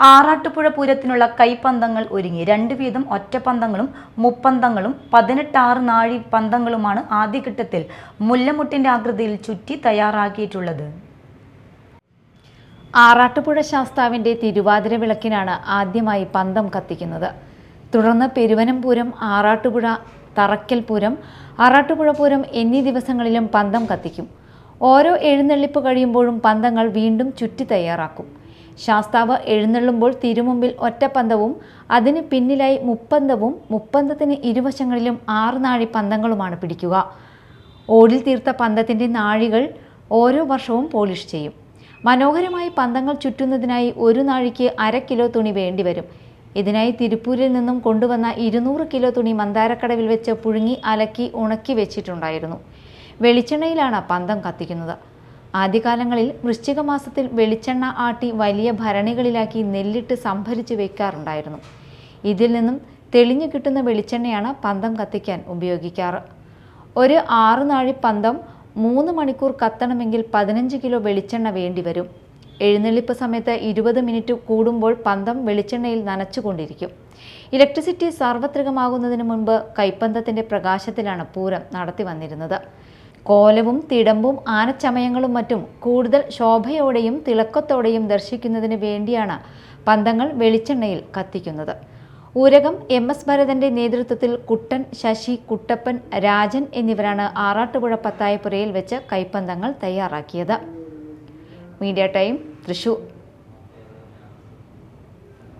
ആറാട്ടുപുഴ പൂരത്തിനുള്ള കൈപ്പന്തങ്ങൾ ഒരുങ്ങി. രണ്ടു വീതം ഒറ്റപ്പന്തങ്ങളും മുപ്പന്തങ്ങളും പതിനെട്ടാറ് നാഴി പന്തങ്ങളുമാണ് ആദ്യഘട്ടത്തിൽ മുല്ലമുട്ടിന്റെ ആകൃതിയിൽ ചുറ്റി തയ്യാറാക്കിയിട്ടുള്ളത്. ആറാട്ടുപുഴ ശാസ്താവിന്റെ തിരുവാതിര വിളക്കിനാണ് ആദ്യമായി പന്തം കത്തിക്കുന്നത്. തുടർന്ന് പെരുവനംപൂരം ആറാട്ടുപുഴ തറക്കൽപൂരം ആറാട്ടുപുഴ പൂരം എന്നീ ദിവസങ്ങളിലും പന്തം കത്തിക്കും. ഓരോ എഴുന്നള്ളിപ്പ് കഴിയുമ്പോഴും പന്തങ്ങൾ വീണ്ടും ചുറ്റി തയ്യാറാക്കും. ശാസ്താവ് എഴുന്നള്ളുമ്പോൾ തിരുമുമ്പിൽ ഒറ്റപ്പന്തവും അതിന് പിന്നിലായി മുപ്പന്തവും മുപ്പന്തത്തിന് ഇരുവശങ്ങളിലും ആറ് നാഴി പന്തങ്ങളുമാണ് പിടിക്കുക. ഓടിൽ തീർത്ത പന്തത്തിന്റെ നാഴികൾ ഓരോ വർഷവും പോളിഷ് ചെയ്യും. മനോഹരമായി പന്തങ്ങൾ ചുറ്റുന്നതിനായി ഒരു നാഴിക്ക് അര കിലോ തുണി വേണ്ടിവരും ഇതിനായി തിരുപ്പൂരിൽ നിന്നും കൊണ്ടുവന്ന ഇരുന്നൂറ് കിലോ തുണി മന്ദാരക്കടവിൽ വെച്ച് പുഴുങ്ങി അലക്കി ഉണക്കി വെച്ചിട്ടുണ്ടായിരുന്നു. വെളിച്ചെണ്ണയിലാണ് പന്തം കത്തിക്കുന്നത്. ആദ്യകാലങ്ങളിൽ വൃശ്ചിക മാസത്തിൽ വെളിച്ചെണ്ണ ആട്ടി വലിയ ഭരണികളിലാക്കി നെല്ലിട്ട് സംഭരിച്ച് വെക്കാറുണ്ടായിരുന്നു. ഇതിൽ നിന്നും തെളിഞ്ഞു കിട്ടുന്ന വെളിച്ചെണ്ണയാണ് പന്തം കത്തിക്കാൻ ഉപയോഗിക്കാറ്. ഒരു ആറു നാഴി പന്തം മൂന്ന് മണിക്കൂർ കത്തണമെങ്കിൽ പതിനഞ്ച് കിലോ വെളിച്ചെണ്ണ വേണ്ടിവരും എഴുന്നള്ളിപ്പ് സമയത്ത് ഇരുപത് മിനിറ്റ് കൂടുമ്പോൾ പന്തം വെളിച്ചെണ്ണയിൽ നനച്ചുകൊണ്ടിരിക്കും. ഇലക്ട്രിസിറ്റി സാർവത്രികമാകുന്നതിന് മുൻപ് കൈപ്പന്തത്തിന്റെ പ്രകാശത്തിലാണ് പൂരം നടത്തി വന്നിരുന്നത്. കോലവും തിടമ്പും ആനച്ചമയങ്ങളും മറ്റും കൂടുതൽ ശോഭയോടെയും തിളക്കത്തോടെയും ദർശിക്കുന്നതിന് വേണ്ടിയാണ് പന്തങ്ങൾ വെളിച്ചെണ്ണയിൽ കത്തിക്കുന്നത്. ഊരകം എം എസ് ഭരതന്റെ നേതൃത്വത്തിൽ കുട്ടൻ ശശി കുട്ടപ്പൻ രാജൻ എന്നിവരാണ് ആറാട്ടുപുഴ പത്തായപ്പുരയിൽ വെച്ച് കൈപ്പന്തങ്ങൾ തയ്യാറാക്കിയത്. Media time Thrissur.